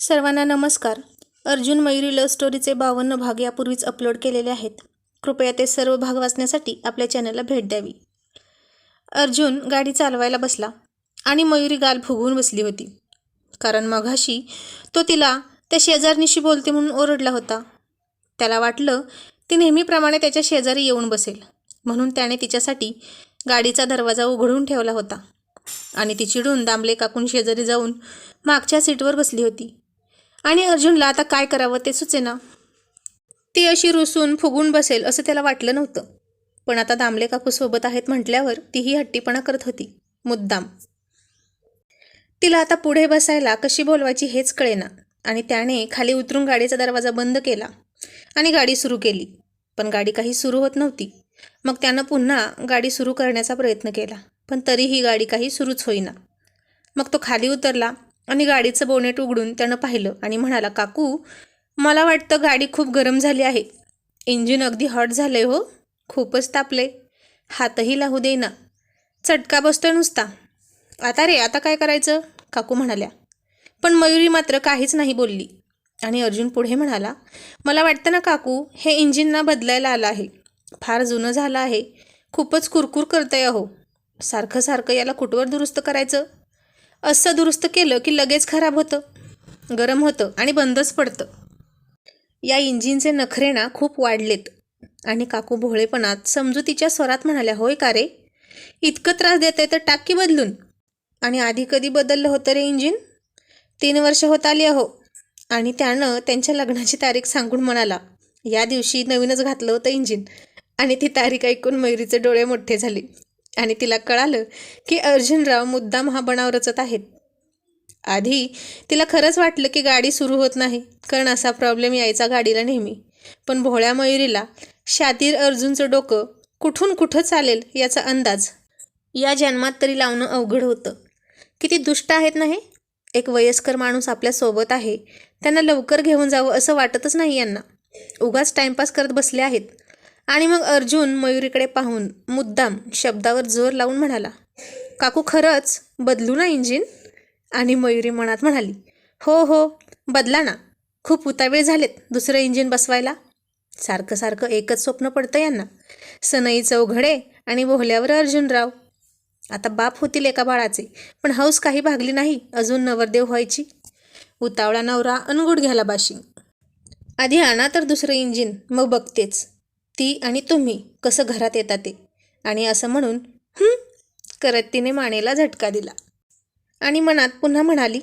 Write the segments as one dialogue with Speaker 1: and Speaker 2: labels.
Speaker 1: सर्वांना नमस्कार. अर्जुन मयुरी लव्ह स्टोरीचे बावन्न भाग यापूर्वीच अपलोड केलेले आहेत. कृपया ते सर्व भाग वाचण्यासाठी आपल्या चॅनलला भेट द्यावी. अर्जुन गाडी चालवायला बसला आणि मयुरी गाल फुगवून बसली होती. कारण मघाशी तो तिला त्या शेजारनीशी बोलते म्हणून ओरडला होता. त्याला वाटलं ती नेहमीप्रमाणे त्याच्या शेजारी येऊन बसेल. म्हणून त्याने तिच्यासाठी गाडीचा दरवाजा उघडून ठेवला होता. आणि ती चिडून दांबले काकून शेजारी जाऊन मागच्या सीटवर बसली होती. आणि अर्जुनला आता काय करावं ते सुचेना. ती अशी रुसून फुगून बसेल असं त्याला वाटलं नव्हतं. पण आता दामले काकू सोबत आहेत म्हटल्यावर तीही हट्टीपणा करत होती. मुद्दाम. तिला आता पुढे बसायला कशी बोलवायची हेच कळेना. आणि त्याने खाली उतरून गाडीचा दरवाजा बंद केला. आणि गाडी सुरू केली. पण गाडी काही सुरू होत नव्हती. मग त्यानं पुन्हा गाडी सुरू करण्याचा प्रयत्न केला. पण तरीही गाडी काही सुरूच होईना. मग तो खाली उतरला. आणि गाडीचं बोनेट उघडून त्यानं पाहिलं आणि म्हणाला काकू मला वाटतं गाडी खूप गरम झाली आहे. इंजिन अगदी हॉट झालंय हो. खूपच तापले हातही लावू देईना. चटका बसतोय नुसता. आता रे आता काय करायचं? काकू म्हणाल्या. पण मयुरी मात्र काहीच नाही बोलली. आणि अर्जुन पुढे म्हणाला मला वाटतं ना काकू हे इंजिन ना बदलायला आलं आहे. फार जुनं झालं आहे. खूपच कुरकुर करतंय अहो. सारखं सारखं याला कुठवर दुरुस्त करायचं? असं दुरुस्त केलं की लगेच खराब होतं. गरम होतं आणि बंदच पडतं. या इंजिनचे नखरे ना खूप वाढलेत. आणि काकू भोळेपणात समजुतीच्या स्वरात म्हणाल्या होय का रे? इतकं त्रास देत आहे तर टाकी बदलून. आणि आधी कधी बदललं होतं रे इंजिन? तीन वर्ष होत आली अहो. आणि त्यानं त्यांच्या लग्नाची तारीख सांगून म्हणाला या दिवशी नवीनच घातलं होतं इंजिन. आणि ती तारीख ऐकून मयुरीचे डोळे मोठे झाले. आणि तिला कळालं की अर्जुनराव मुद्दाम हा बनाव रचत आहेत. आधी तिला खरंच वाटलं की गाडी सुरू होत नाही कारण असा प्रॉब्लेम यायचा गाडीला नेहमी. पण भोळ्या मयुरीला शातीर अर्जुनचं डोकं कुठून कुठं चालेल याचा अंदाज या जन्मात तरी लावणं अवघड होतं. किती दुष्ट आहेत ना हे? एक वयस्कर माणूस आपल्यासोबत आहे त्यांना लवकर घेऊन जावं असं वाटतच नाही यांना. उगाच टाइमपास करत बसले आहेत. आणि मग अर्जुन मयुरीकडे पाहून मुद्दाम शब्दावर जोर लावून म्हणाला काकू खरंच बदलू ना इंजिन? आणि मयुरी मनात म्हणाली हो हो बदला ना. खूप उतावेळ झालेत दुसरं इंजिन बसवायला. सारखं सारखं एकच स्वप्न पडतं यांना. सनई चौघडे आणि बोहल्यावर अर्जुनराव. आता बाप होतील एका बाळाचे पण हौस काही भागली नाही अजून नवरदेव व्हायची. उतावळा नवरा अनगुड घ्याला बाशी आधी आणा तर दुसरं इंजिन मग बघतेच. ती आणि तुम्ही कसं घरात येता ते. आणि असं म्हणून हं करत तिने मानेला झटका दिला. आणि मनात पुन्हा म्हणाली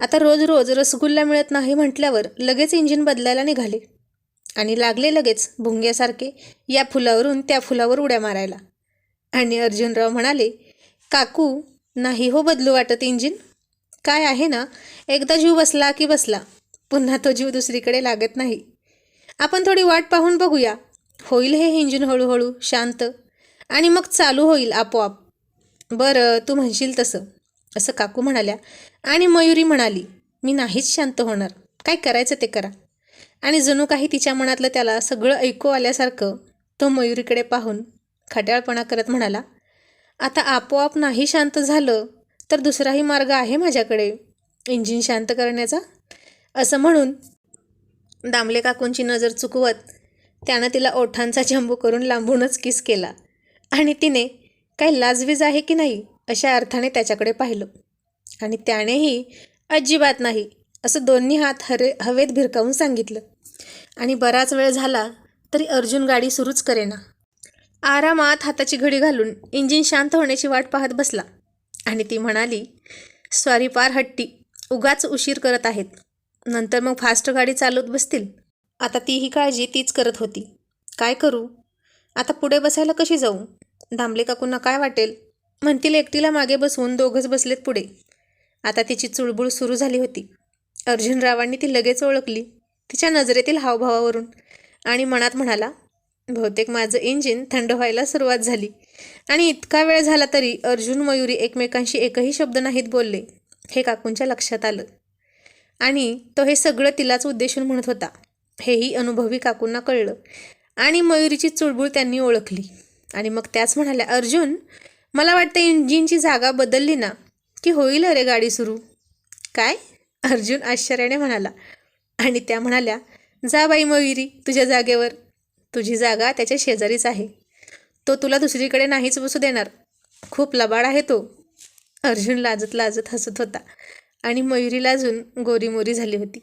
Speaker 1: आता रोज रोज रसगुल्ला मिळत नाही म्हटल्यावर लगेच इंजिन बदलायला निघाले. आणि लागले लगेच भुंग्यासारखे या फुलावरून त्या फुलावर उड्या मारायला. आणि अर्जुनराव म्हणाले काकू नाही हो बदलू वाटत इंजिन? काय आहे ना एकदा जीव बसला की बसला पुन्हा तो जीव दुसरीकडे लागत नाही. आपण थोडी वाट पाहून बघूया होईल हे इंजिन हळूहळू शांत. आणि मग चालू होईल आपोआप. बरं तू म्हणशील तसं असं काकू म्हणाल्या. आणि मयुरी म्हणाली मी नाहीच शांत होणार. काय करायचं ते करा. आणि जणू काही तिच्या मनातलं त्याला सगळं ऐकू आल्यासारखं तो मयुरीकडे पाहून खट्याळपणा करत म्हणाला आता आपोआप नाही शांत झालं तर दुसराही मार्ग आहे माझ्याकडे इंजिन शांत करण्याचा? असं म्हणून दामले काकूंची नजर चुकवत त्यानं तिला ओठांचा जंबू करून लांबूनच किस केला. आणि तिने काही लाजवीज आहे की नाही? अशा अर्थाने त्याच्याकडे पाहिलं. आणि त्यानेही अजिबात नाही असं दोन्ही हात हरे हवेत भिरकावून सांगितलं. आणि बराच वेळ झाला तरी अर्जुन गाडी सुरूच करेना. आरामात हाताची घडी घालून इंजिन शांत होण्याची वाट पाहत बसला. आणि ती म्हणाली स्वारी पार हट्टी उगाच उशीर करत आहेत. नंतर मग फास्ट गाडी चालवत बसतील. आता ती ही काळजी तीच करत होती. काय करू? आता पुढे बसायला कशी जाऊ? दामले काकूंना काय वाटेल? म्हणतील एकटीला मागे बसवून दोघंच बसलेत पुढे. आता तिची चुळबुळ सुरू झाली होती. अर्जुनरावांनी ती लगेच ओळखली तिच्या नजरेतील हावभावावरून. आणि मनात म्हणाला बहुतेक माझं इंजिन थंड व्हायला सुरुवात झाली. आणि इतका वेळ झाला तरी अर्जुन मयुरी एकमेकांशी एकही शब्द नाहीत बोलले. हे काकूंच्या लक्षात आलं. आणि तो हे सगळं तिलाच उद्देशून म्हणत होता. हेही अनुभवी काकूंना कळलं. आणि मयुरीची चुळबुळ त्यांनी ओळखली. आणि मग त्याच म्हणाल्या अर्जुन मला वाटतं इंजिनची जागा बदलली ना? की होईल अरे गाडी सुरू? काय? अर्जुन आश्चर्याने म्हणाला. आणि त्या म्हणाल्या जा बाई मयुरी तुझ्या जागेवर. तुझी जागा त्याच्या शेजारीच आहे. तो तुला दुसरीकडे नाहीच बसू देणार. खूप लबाड आहे तो. अर्जुन लाजत लाजत हसत होता. आणि मयुरी लाजून गोरीमोरी झाली होती.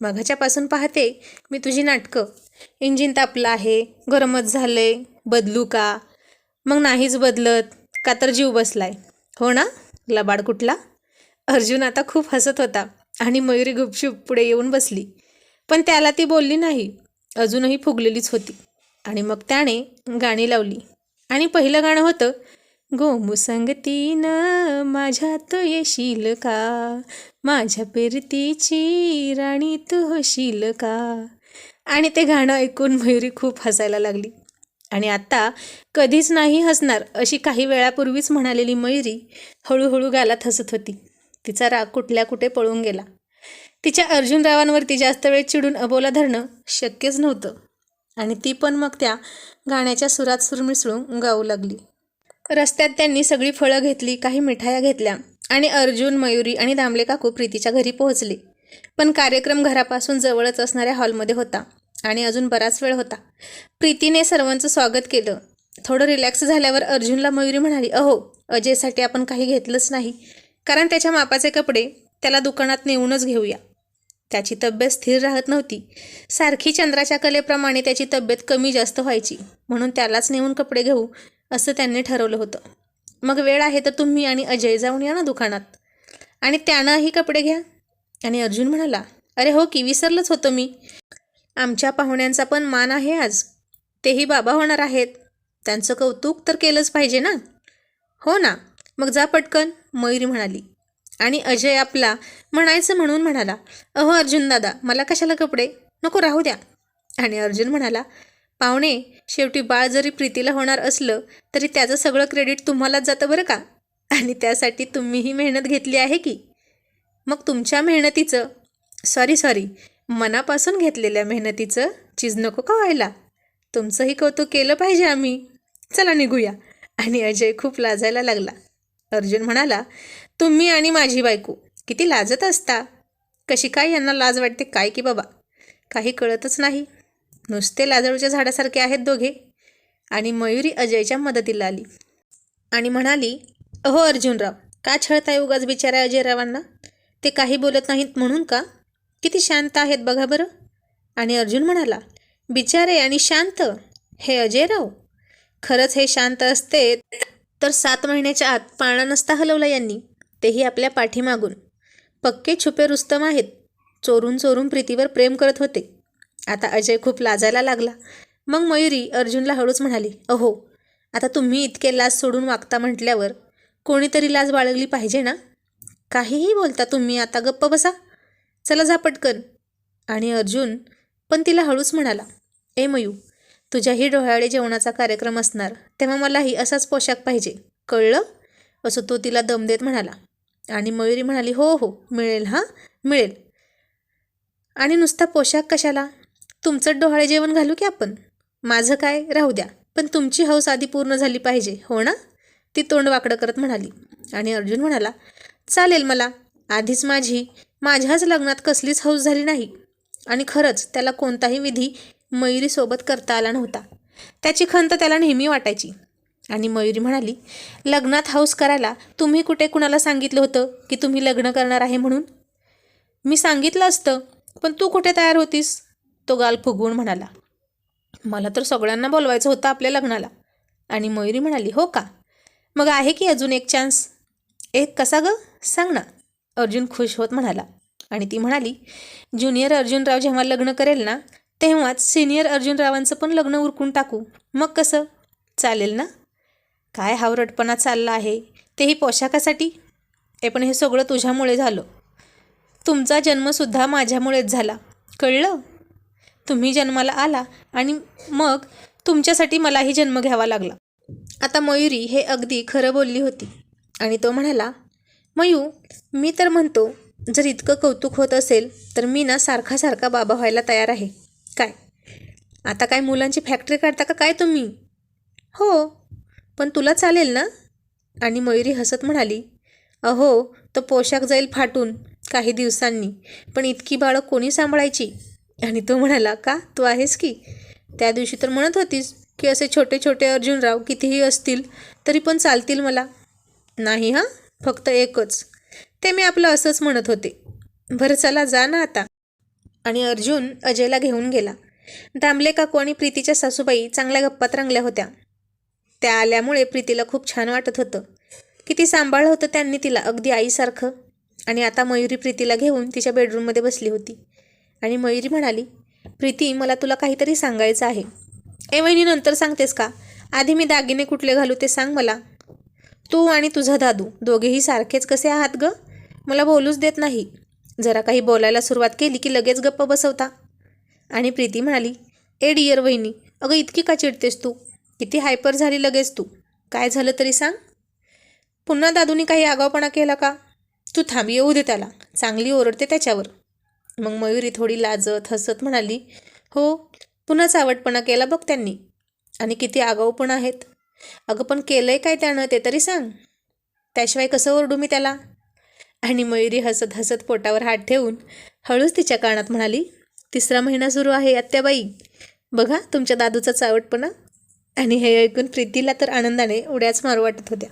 Speaker 1: मघाच्यापासून पाहते मी तुझी नाटकं. इंजिन तापलं आहे गरमच झालंय बदलू का? मग नाहीच बदलत का तर जीव बसलाय. हो ना? लबाड कुठला? अर्जुन आता खूप हसत होता आणि मयुरी गुपचूप पुढे येऊन बसली. पण त्याला ती बोलली नाही. अजूनही फुगलेलीच होती. आणि मग त्याने गाणी लावली. आणि पहिलं गाणं होतं गोमुसंगतीनं माझ्यात येशील का? माझ्या पेरतीची राणी तू होशील का? आणि ते गाणं ऐकून मयुरी खूप हसायला लागली. आणि आता कधीच नाही हसणार अशी काही वेळापूर्वीच म्हणालेली मयुरी हळूहळू गालात हसत होती. तिचा राग कुठल्या कुठे पळून गेला. तिच्या अर्जुनरावांवरती जास्त वेळ चिडून अबोला धरणं शक्यच नव्हतं. आणि ती पण मग त्या गाण्याच्या सुरात सुर मिसळून गाऊ लागली. रस्त्यात त्यांनी सगळी फळं घेतली काही मिठाया घेतल्या आणि अर्जुन मयुरी आणि दामले काकू प्रीतीच्या घरी पोहोचले. पण कार्यक्रम घरापासून जवळच असणाऱ्या हॉलमध्ये होता आणि अजून बराच वेळ होता. प्रीतीने सर्वांचं स्वागत केलं. थोडं रिलॅक्स झाल्यावर अर्जुनला मयुरी म्हणाली अहो अजयसाठी आपण काही घेतलंच नाही. कारण त्याच्या मापाचे कपडे त्याला दुकानात नेऊनच घेऊया. त्याची तब्येत स्थिर राहत नव्हती. सारखी चंद्राच्या कलेप्रमाणे त्याची तब्येत कमी जास्त व्हायची. म्हणून त्यालाच नेऊन कपडे घेऊ असं त्यांनी ठरवलं होतं. मग वेळ आहे तर तुम्ही आणि अजय जाऊन या ना दुकानात. आणि त्यानंही कपडे घ्या. आणि अर्जुन म्हणाला अरे हो की विसरलंच होतं मी. आमच्या पाहुण्यांचा पण मान आहे आज. तेही बाबा होणार आहेत. त्यांचं कौतुक तर केलंच पाहिजे ना. हो ना. मग जा पटकन मयुरी म्हणाली. आणि अजय आपला म्हणायचं म्हणून म्हणाला अहो अर्जुन दादा मला कशाला कपडे? नको राहू द्या. आणि अर्जुन म्हणाला पाहुणे शेवटी बाळ जरी प्रीतीला होणार असलं तरी त्याचं सगळं क्रेडिट तुम्हालाच जातं बरं का? आणि त्यासाठी तुम्हीही मेहनत घेतली आहे की? मग तुमच्या मेहनतीचं सॉरी सॉरी मनापासून घेतलेल्या मेहनतीचं चीज नको का व्हायला? तुमचंही कौतुक केलं पाहिजे आम्ही. चला निघूया. आणि अजय खूप लाजायला लागला. अर्जुन म्हणाला तुम्ही आणि माझी बायको किती लाजत असता. कशी काय यांना लाज वाटते काय की बाबा? काही कळतच नाही. नुसते लाजळूच्या झाडासारखे आहेत दोघे. आणि मयुरी अजयच्या मदतीला आली. आणि म्हणाली अहो अर्जुनराव का छळताय उगाच बिचाऱ्या अजयरावांना? ते काही बोलत नाहीत म्हणून का? किती शांत आहेत बघा बरं. आणि अर्जुन म्हणाला बिचारे आणि शांत? हे अजयराव? खरंच हे शांत असते तर सात महिन्याच्या आत पाळणा नसता हलवला यांनी. तेही आपल्या पाठीमागून. पक्के छुपे रुस्तम आहेत. चोरून चोरून प्रीतीवर प्रेम करत होते. आता अजय खूप लाजायला लागला. मग मयुरी अर्जुनला हळूच म्हणाली अहो आता तुम्ही इतके लाज सोडून वागता म्हटल्यावर कोणीतरी लाज बाळगली पाहिजे ना? काहीही बोलता तुम्ही आता गप्प बसा. चला जा पटकन आणि अर्जुन पण तिला हळूच म्हणाला ए मयू तुझ्याही डोहाळे जेवणाचा कार्यक्रम असणार तेव्हा मलाही असाच पोशाख पाहिजे. कळलं? असं तो तिला दम देत म्हणाला. आणि मयुरी म्हणाली हो हो मिळेल हां मिळेल. आणि नुसता पोशाख कशाला? तुमचं डोहाळे जेवण घालू की आपण? माझं काय? राहू द्या. पण तुमची हौस आधी पूर्ण झाली पाहिजे हो ना? ती तोंड वाकडं करत म्हणाली. आणि अर्जुन म्हणाला चालेल मला. आधीच माझी माझ्याच लग्नात कसलीच हौस झाली नाही. आणि खरंच त्याला कोणताही विधी मयुरीसोबत करता आला नव्हता. त्याची खंत त्याला नेहमी वाटायची. आणि मयुरी म्हणाली लग्नात हौस करायला तुम्ही कुठे कुणाला सांगितलं होतं की तुम्ही लग्न करणार आहे म्हणून? मी सांगितलं असतं. पण तू कुठे तयार होतीस? तो गाल फुगवून म्हणाला मला तर सगळ्यांना बोलवायचं होतं आपल्या लग्नाला. आणि मयुरी म्हणाली हो का? मग आहे की अजून एक चान्स एक कसा गं? सांग ना. अर्जुन खुश होत म्हणाला आणि ती म्हणाली ज्युनियर अर्जुनराव जेव्हा लग्न करेल ना तेव्हाच सिनियर अर्जुनरावांचं पण लग्न उरकून टाकू. मग कसं? चालेल ना? काय हावरटपणा चालला आहे? तेही पोशाखासाठी? ए पण हे सगळं तुझ्यामुळे झालं. तुमचा जन्मसुद्धा माझ्यामुळेच झाला. कळलं? तुम्ही जन्माला आला आणि मग तुमच्यासाठी मलाही जन्म घ्यावा लागला. आता मयुरी हे अगदी खरं बोलली होती आणि तो म्हणाला मयू मी तर म्हणतो जर इतकं कौतुक होत असेल तर मी ना सारखा सारखा बाबा व्हायला तयार आहे. काय? आता काय मुलांची फॅक्टरी काढता का काय तुम्ही? हो पण तुला चालेल ना? आणि मयुरी हसत म्हणाली अहो तो पोशाख जाईल फाटून काही दिवसांनी पण इतकी बाळं कोणी सांभाळायची? आणि तो म्हणाला का? तू आहेस की? त्या दिवशी तर म्हणत होतीस की असे छोटे छोटे अर्जुनराव कितीही असतील तरी पण चालतील मला. नाही हां फक्त एकच. ते मी आपलं असंच म्हणत होते. बरं चला जा ना आता. आणि अर्जुन अजयला घेऊन गेला. दामले काकू आणि प्रीतीच्या सासूबाई चांगल्या गप्पात रंगल्या होत्या. त्या आल्यामुळे प्रीतीला खूप छान वाटत होतं. किती सांभाळलं होतं त्यांनी तिला अगदी आईसारखं. आणि आता मयुरी प्रीतीला घेऊन तिच्या बेडरूममध्ये बसली होती. आणि मयुरी म्हणाली प्रीती मला तुला काहीतरी सांगायचं आहे. ए वहिनी नंतर सांगतेस का? आधी मी दागिने कुठले घालू ते सांग मला. तू आणि तुझा दादू दोघेही सारखेच कसे आहात ग? मला बोलूच देत नाही. जरा काही बोलायला सुरुवात केली की लगेच गप्प बसवता. आणि प्रीती म्हणाली ए डियर वहिनी अगं इतकी का चिडतेस तू? किती हायपर झाली लगेच तू. काय झालं तरी सांग. पुन्हा दादूनी काही आगावपणा केला का? तू थांब येऊ दे त्याला. चांगली ओरडते त्याच्यावर. मग मयुरी थोडी लाजत हसत म्हणाली हो पुन्हा चावटपणा केला बघ त्यांनी. आणि किती आगाऊ पण आहेत. अगं पण केलं आहे काय त्यानं ते तरी सांग. त्याशिवाय कसं ओरडू मी त्याला? आणि मयुरी हसत हसत पोटावर हात ठेवून हळूच तिच्या कानात म्हणाली तिसरा महिना सुरू आहे आत्याबाई. बघा तुमच्या दादूचा चावटपणा आणि हे ऐकून प्रीतीला तर आनंदाने उड्याच मारू वाटत होत्या.